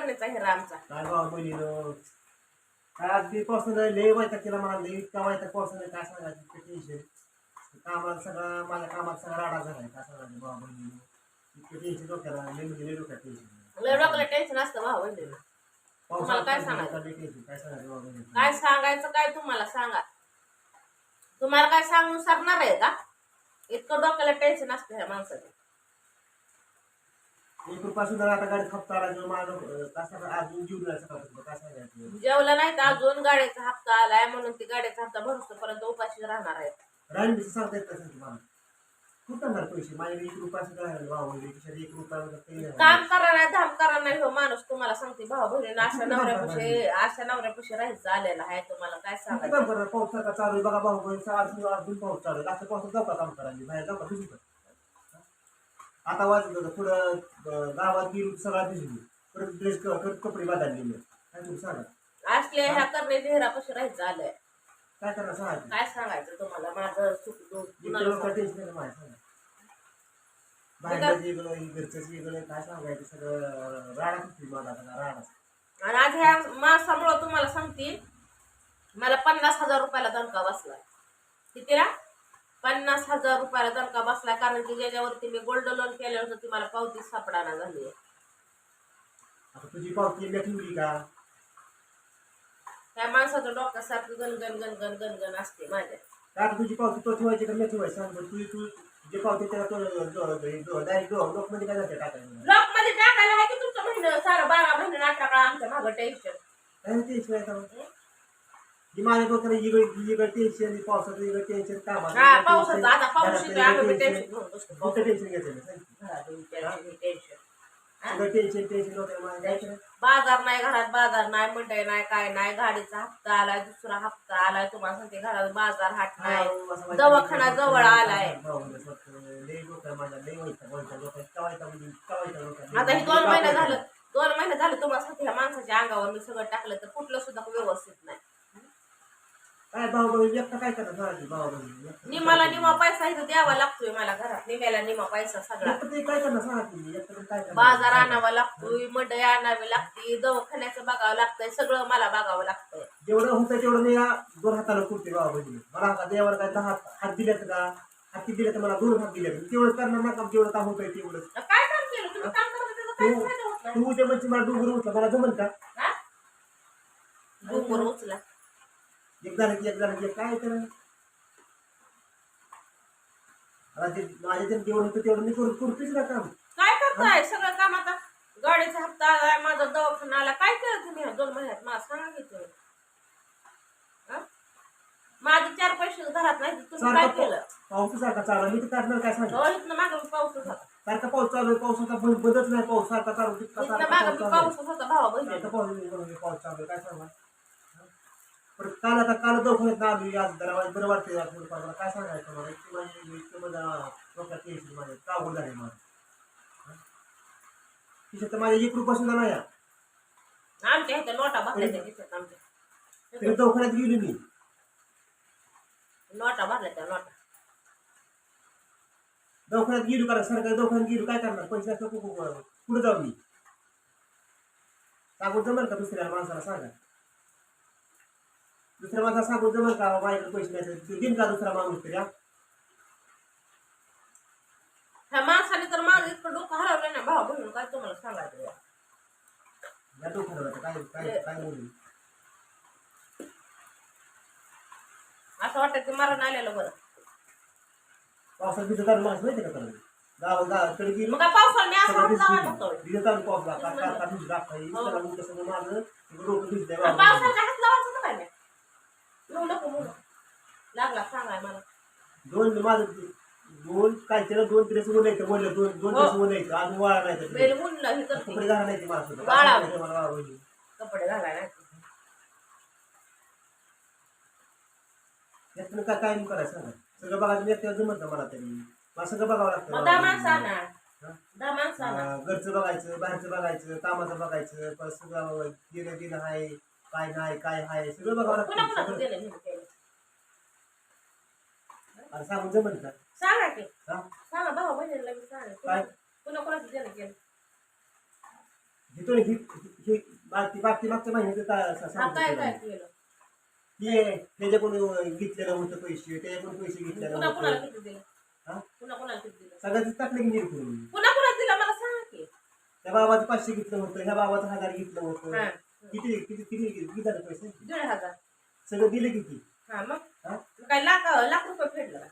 करण्याचा हिरा आमचा काय बहिणीनं लय मला लय इतका काय सांगायचं इतकं टेन्शन कामाला सगळं माझ्या कामात सगळा राडा झालाय काय सांगायचं भाऊ बहिणीनं इतकं टेन्शन डोक्याला लय म्हणजे लय डोक्यात टेन्शन लय डोक्याला टेन्शन असतं भाऊ बहिणीला तुम्हाला काय सांगायचं? टेन्शन काय सांगायचं भाऊ बहिणीनं काय सांगायचं काय तुम्हाला सांगा. तुम्हाला काय सांगून सरणार आहे का? इतकं डोक्याला टेन्शन असतं ह्या माणसाचं. एक रुपया सुद्धा आता गाडी खपता आला किंवा माझं अं, कसं अजून जीव द्यायचं का तुला? काय सांगायचं? जेवलं नाही तर अजून गाड्याचा हप्ता आलाय म्हणून ती गाड्याचा हप्ता भरतोपर्यंत उपाशी राहणार आहेत. राहिली सांगता येत नाही तुम्हाला? कुठं ना पैसे? माझ्याकडे एक रुपया सुद्धा राहिला भाऊ बहिणी खिशात एक रुपया वगैरे काही नाही. काम करा नाही धाम करा नाही हो माणूस तुम्हाला सांगते भाऊ बहिणीनं अशा नवऱ्यापाशी अशा नवऱ्यापाशी राहायचं आलेलं आहे तुम्हाला काय किती सांगायचं? काम करणार? पाऊस सारखा चालू आहे बघा भाऊ बहिणीचा अजून अजून पाऊस चालू आहे. जास्त पावसात जाऊ का काम करायला? बाहेर जाऊ का का आता वाजत होतं पुढं गावात गेलो सगळा भिजलो परत ड्रेस कपडे बदललेले काय तुम्ही सांगा असले ह्या करण्याच्या हिरापाशी राहायचं आलंय काय करणार सांगायचं? काय सांगायचं तुम्हाला? माझं चुक कुणाला? टेन्शन नाही माझ्या सांगा? बाहेर वेगळं घरचं वेगळं काय सांगायचं? सगळं राडा किती राडा आणि आज ह्या तुम्हाला सांगते मला पन्नास हजार रुपयाला दणका बसला कितीला? पन्नास हजार रुपयाला दणका बसला कारण की ज्याच्यावरती मी गोल्ड लोन केलं होतं ती मला पावती सापडाना झाली. आता तुझी पावती ठेवली का? त्या माणसाचं डोक्यासारखं गणगण गणगण गणगण असते माझ्या. का आता तुझी पावती तो ठेवायची का मी ठेवायची? सांग बरं. तुझी तू जे पावती त्याला तो डायरेक्ट लोकमध्ये काय जाते टाकायचं ब्लॉकमध्ये टाकायला आहे की तुमचं महिनं सारं बारा महिने नाटका काळ आमच्या मागं टेन्शन टेन्शन का माझ्या डोक्याला इगड इगड टेन्शन पावसाचं इगड टेन्शन हा पावसाचं आता पाऊस येतोय आम्ही टेन्शन tension. घेऊन बसतो कुठं टेन्शन टेन्शन डोक्याला? बाजार नाही घरात बाजार नाही मंडई नाही काय नाही गाडीचा हप्ता आलाय दुसरा हप्ता आलाय तुम्हाला सांगते घरात बाजार हाट नाही. हा, दवाखाना जवळ आलाय. म्हणजे. आता हे दोन महिने झालं दोन महिने झाले तुम्हाला सांगते ह्या माणसाच्या अंगावर मी सगळं टाकलं तर कुठलं सुद्धा व्यवस्थित. काय भाऊ भाऊ एकटा काय करणार सांगा की भाऊ भाऊ निमाला निमा पैसा इथं द्यावा लागतोय मला घरात. निम्याला निमा पैसा सगळा. ते काय करणार सांगा की एकटं काय करणार? बाजार आणावा लागतोय मंडई आणावी लागते दवाखान्याचं बघावं लागतंय सगळं मला बघावं लागतंय. जेवढं होतं तेवढं मी या दोन हाताला करते बाबा बहिणी मला का देवाला काय दहा हात दिलेत का? हाती दिले तर मला दोन हात दिले तेवढं करणार ना काम जेवढं काम होतंय तेवढं काय काम केलं? तुम्ही काम करता त्याचा काय तू फायदा होत नाही. तू उद्या म्हणजे मला डोंगर उचला. मला जमल का? डोंगर उचला. एक एक काय तर माझ्या ते जेवढं होतं तेवढं मी करू करतेच ना काम. काय करताय सगळं काम आता? गाडीचा हप्ता आलाय माझा दवाखाना आला. काय केलं तुम्ही ह्या दोन महिन्यात? मला सांगा हा? माझे चार पैसे घरात नाही तुम्ही काय केलं? पाऊस सारखा चालू. मी तर करणार काय सांग? हो इथनं मागं मी पाऊसच होता. सारखा पाऊस चालू आहे. पावसाचा ब- बदलच नाही. पाऊस सारखा चालू इथनं मागं पाऊस होता भावा बहिणी. पाऊस पाऊस चालू आहे. काय सांगा? परत काल आता काल दवाखान्यात आलो आज जरा बरं वाटतं मला काय सांगायचं मला इतकी माझी इतकं माझ्या डोक्यात टेन्शन माझ्या कावड झाले मला तिच्यात तर माझ्या एक रुपया सुद्धा नाही. आमच्या इथं नोटा भरल्या तिथं आमच्या तरी दवाखान्यात गेलो मी. नोटा भरल्या त्या नोटा. दवाखान्यात गेलो कारण सरकारी दवाखान्यात गेलो. काय करणार? पैसे असं पुढे जाऊ मी? सांगून जमेल का दुसऱ्या माणसाला सांगा. दुसऱ्या माणसाला सांगून जमेल का माझ्याकडे पैसे नाही देईन का दुसरा माणूस तरी हा? ह्या माणसाने तर माझं इतकं डोकं हरवलं ना भावा बहिणी काय तुम्हाला सांगायचं या? या दवाखान्याला आता काय काय काय बोलू असं वाटतं की मरण आलेलं बरं पावसात भिजत आलो माणूस माहिती का त्याला गाव गावाकडे गेलो मग काय पावसाला मी असं सगळं हात लावायला. लागतोय भिजत आलो पाऊस लागला का का का भिजला काही हो. त्याला मग कसं माझं सगळं डोकं भिजलंय बाबा. हात ना काय मी येऊ नको म्हणून लागला सांगाय मला दोन माझं दोन काय त्याला दोन ड्रेस ऊन बोललं दोन दोन हो. ड्रेस ऊन वाळा नाही तर बेल म्हणलं हे कपडे करते घाला नाही ते मला सुद्धा वाळा. मला? कपडे घालायला यातनं काय काय करायचं सांगा सगळं बघायचं मी एकट्यावर जमत नाही मला तरी मला सगळं बघावं लागतं मग बाबा दहा वहिनी. माणसं आणा हा? दहा माणसं आणा अं, घरचं बघायचं बाहेरचं बघायचं कामाचं बघायचं परत सगळं दिलं दिलं आहे काय नाही काय आहे सगळं बघावं लागतं. दिलं केलं. आणि सांगून जमत का सांगा की हा? सांगा भावा बहिणीला मी सांगा काय? पुन्हा कोणाचं देणं केलं हे हे मागच्या महिन्यात ता- सा- हा सांगतो काय तुला. काय केलं ते त्याच्याकडून घेतलेलं होतं पैसे त्याच्याकडून पैसे घेतलेलं पुन्हा कुणाला होतं किती दिलं हा? पुन्हा कुणाला किती दिलं सगळ्याच टाकलं की निरकून पुन्हा कुणाला दिलं मला सांगा की त्या बाबाचं पाचशे घेतलं होतं ह्या बाबाचं हजार घेतलं. होतं किती किती किती किती झाले पैसे? दीड हज़ार. सगळं दिले किती? हा मग? हा? मग काय लाख लाख रुपये फेडलं का?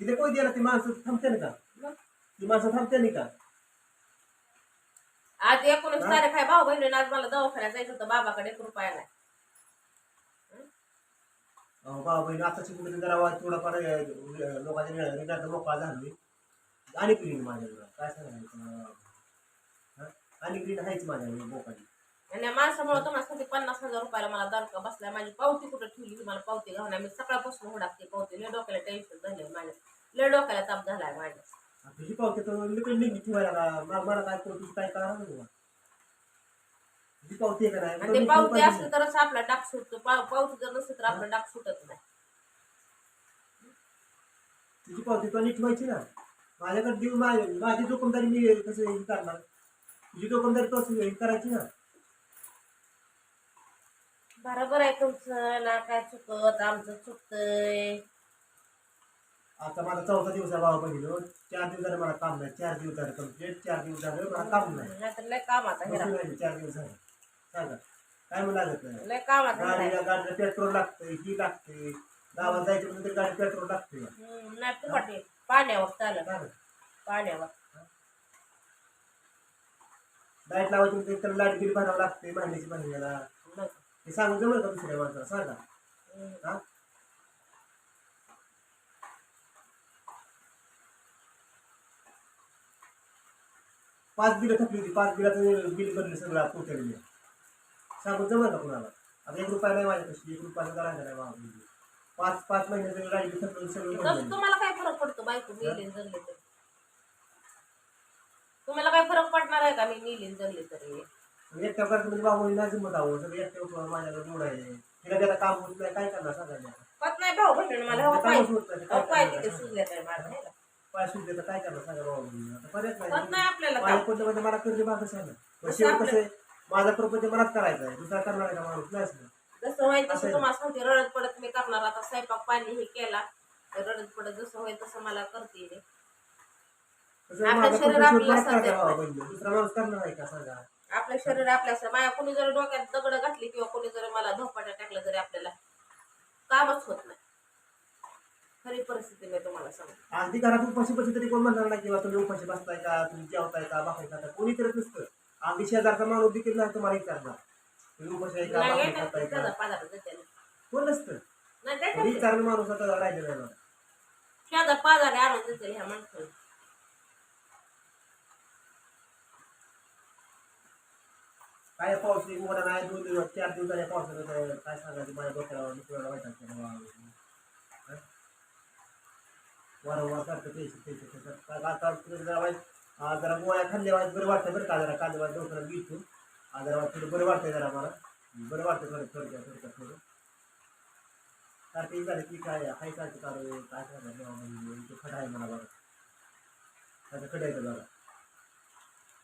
तिथे कोण द्यायला ती माणसं थांबते ना का? मग? ती माणसं थांबते नाही का? आज एकोणीस हा? तारीख आहे भाऊ बहिणीने आज मला दवाखान्यात जायचं होतं बाबाकडे एक रुपया नाही. अहो, बाबा बहीण आताची कुठे जरा वा- थोडाफार अं, लोकांच्या रिणाचा मोकळा झाली आणि ग्रीन माझ्याकडं काय सांगायचं? तुम्हाला? हा? आणि ग्रीन आहेच माझ्याकडे मोकाची आणि या माणसामुळे तुम्हाला सांगते पन्नास हजार रुपयाला मला दणका बसलाय? माझी पावती कुठं ठेवली? ही मला पावती घालून मी सकाळपासून हुडाकते पावती. लय डोक्याला टेन्शन झालंय माझ्या लय डोक्याला ताप झालाय माझ्या. तुझी पावती तर लिकडे निघी ठेवायला. मला काय करू? तुझी काय पावती का नाही? ते पावती असली तरच आपला डाक सुटतो. पावती जर नसली तर आपला डाक सुटत नाही. तुझी पावती तो नीट व्हायची ना? माझ्याकडे देऊ माझी माझी जोखमदारी मी कसं हे करणार? तुझी जोखमदारी तो हे करायची ना? बरोबर आहे तुमचं. ना काय चुकत आमचं चुकतंय. आता माझा चौथा दिवस आहे बाबा बहिणी चार दिवस झाले मला काम नाही. चार दिवस झाले कंप्लीट चार दिवस झाले मला काम नाही. नाहीतर लय कामाचा हेरा बसून राहिले चार दिवस झाले. सांगा काय मला लागत नाही? लय कामाचा हेरा गाडीला गाडीला पेट्रोल लागतंय ही लागते गावात जायचं म्हणजे गाडी पेट्रोल लागते हम्म, नाही फुकट आहे. पाण्यावर चालत. पाण्यावर. लाइट लावायची तर लाइट बिल भरावं लागते महिन्याची महिन्याला मग. हे सांगून जमलं का दुसऱ्या माणसाला सांगा. हा? पाच बिलं थकली होती पाच बिलाचं बिल भरले सगळं टोटल सांगून जमलं का कुणाला. आता एक रुपया नाही माझ्यापाशी एक रुपयाला जरा नाही बाबा पाच पाच महिन्याचं बिल थकलं सगळं तुम्हाला काय फरक पडतो बायको मिलीन जगले तर? तुम्हाला काय फरक पडणार आहे का मी मिलीन जगले तरी एकट्या करायचं म्हणजे बाबा नाही जमत आहो सगळं एकट्या माझ्याकडे तिला त्याला काम होत नाही काय करणार सांगायला नाही भाऊ बहिणी मला होत नाही? सुजले काय माझं नाही का? पाय सुटले तर काय करणार सांगा बाबा? आता नाही नाही आपल्याला काम. कोणत्या म्हणजे मला कर्ज मागच आहे ना शेवट कसं माझा प्रपंच मलाच करायचा आहे दुसरा करणार आहे का माणूस नाहीच ना जसं होईल तसं आहे. तुम्हाला सांगते रडत पडत मी करणार आता स्वयंपाक पाणी हे केला तर रडत पडत जसं होईल तसं मला करते मी. कसं आपलं माझा शरीर प्रपंच आपल्याला मलाच करायचा साथ बाबा बहिणी दुसरा माणूस करणार आहे का सांगा आपलं शरीर आपल्या माया कोणी जर डोक्यात दगड घातली किंवा कोणी जर मला धोपाट्या टाकलं तरी आपल्याला कामच होत नाही. खरी परिस्थिती मी तुम्हाला सांगते. अगदी घरात उपाशी बसली तरी कोण म्हणणार नाही किंवा तुम्ही उपाशी बसताय का तुम्ही जेवताय का भाकरी खाता कोणी करत नसतं. अगदी शेजारचा माणूस देखील नाही तुम्हाला विचारणार. तुम्ही उपाशी आहे का का. कोण नसतं. विचारलं माणूस आता राहिलेला. शेजार पाजारे आणून देते ह्या माणसाला. काय पाऊस नाही मोठा नाही दोन दिवस चार दिवस झाले पावसाचं काय सांगायचं माझ्या डोक्याला डोक्याला वाईट वारंवार सारखं पैसे पैसे काय जरा वाईट जरा गोळ्या खाल्ल्या वाईट बरं वाटतं बरं का जरा कांदे वाईट डोक्याला आज जरा थोडं बरं वाटतंय जरा मला बरं वाटतं थोडं थोडक्यात थोडक्यात थोडं सारखं झालं की काय हाय सारखं चालू काय सांगायचं खडा आहे मला बरं त्याचं काल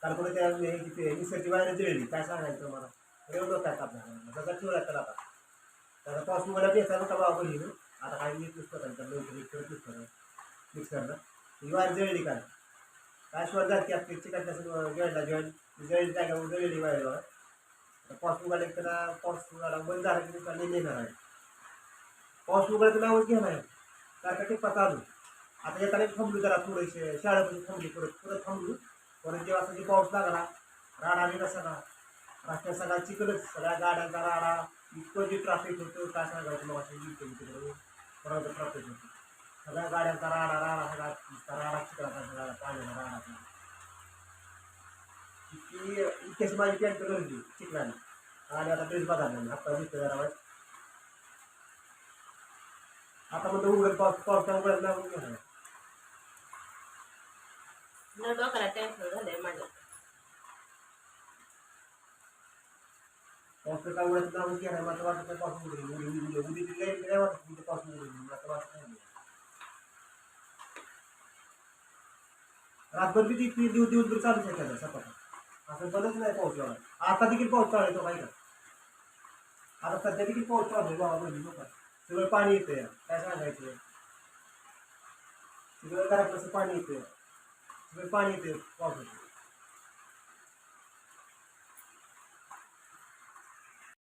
कुठे त्या हे तिथे निसर्गी बाहेर जळली काय सांगायचं मला एवढं काय आपल्याला जसा ठेवला त्याला आता. त्याचा पाऊस मला बेसा नका बाबा बहिणी आता काय नीट पुस्तक लवकर एक करत मिक्सरला ही वायर जळली काय काय शिवाय की आपली चिकन त्याचं जळला जळ. जळली जागा जळली वायरवर आता पाऊस उघडला त्याला पाऊस उघडला बंद झाला की त्याला नेणार आहे. पाऊस उघडायचं नावच घेणार आहे. सारखा टिप्पा चालू. आता येताना थांबलो जरा थोडेसे शाळेमध्ये थांबली परत परत थांबलो. परत जेव्हा असं पाऊस लागला राडा बिडा सगळा रस्त्यात सगळा चिकलच सगळ्या गाड्यांचा राडा. इतकं जे ट्रॅफिक होतं काय सांगायचं मग इकडे तिकडे परत ट्रॅफिक होतं सगळ्या गाड्यांचा राडा राडा सगळा राडा चिकलाचा सगळा पाण्याचा राडा सगळा. इतकी इतक्याची माझी पॅन्ट गरजली चिकलाने आणि आता ड्रेस बदलला मी. आता जिथं जरा आता म्हणतो उघड पाऊस पाऊस उघडत नाही नाही. डोक्याला टेन्शन झालंय माझ्या पाऊस काय जाऊन नावच घ्या मला वाटत नाही पाऊस उघडेल उडी उडी उडी उडी काही नाही वाटत मला वाटत नाही. रातभर बी ती दिवस दिवसभर चालूच आहे त्याचा सपाट असं बरंच नाही पाऊस आता देखील पाऊस चालू तो काय का. आता सध्या देखील पाऊस चालू आहे बाबा म्हणजे लोक सगळं पाणी येतंय. काय सांगायचं सगळं घरात पाणी येतंय. पाणी येते पावसाचं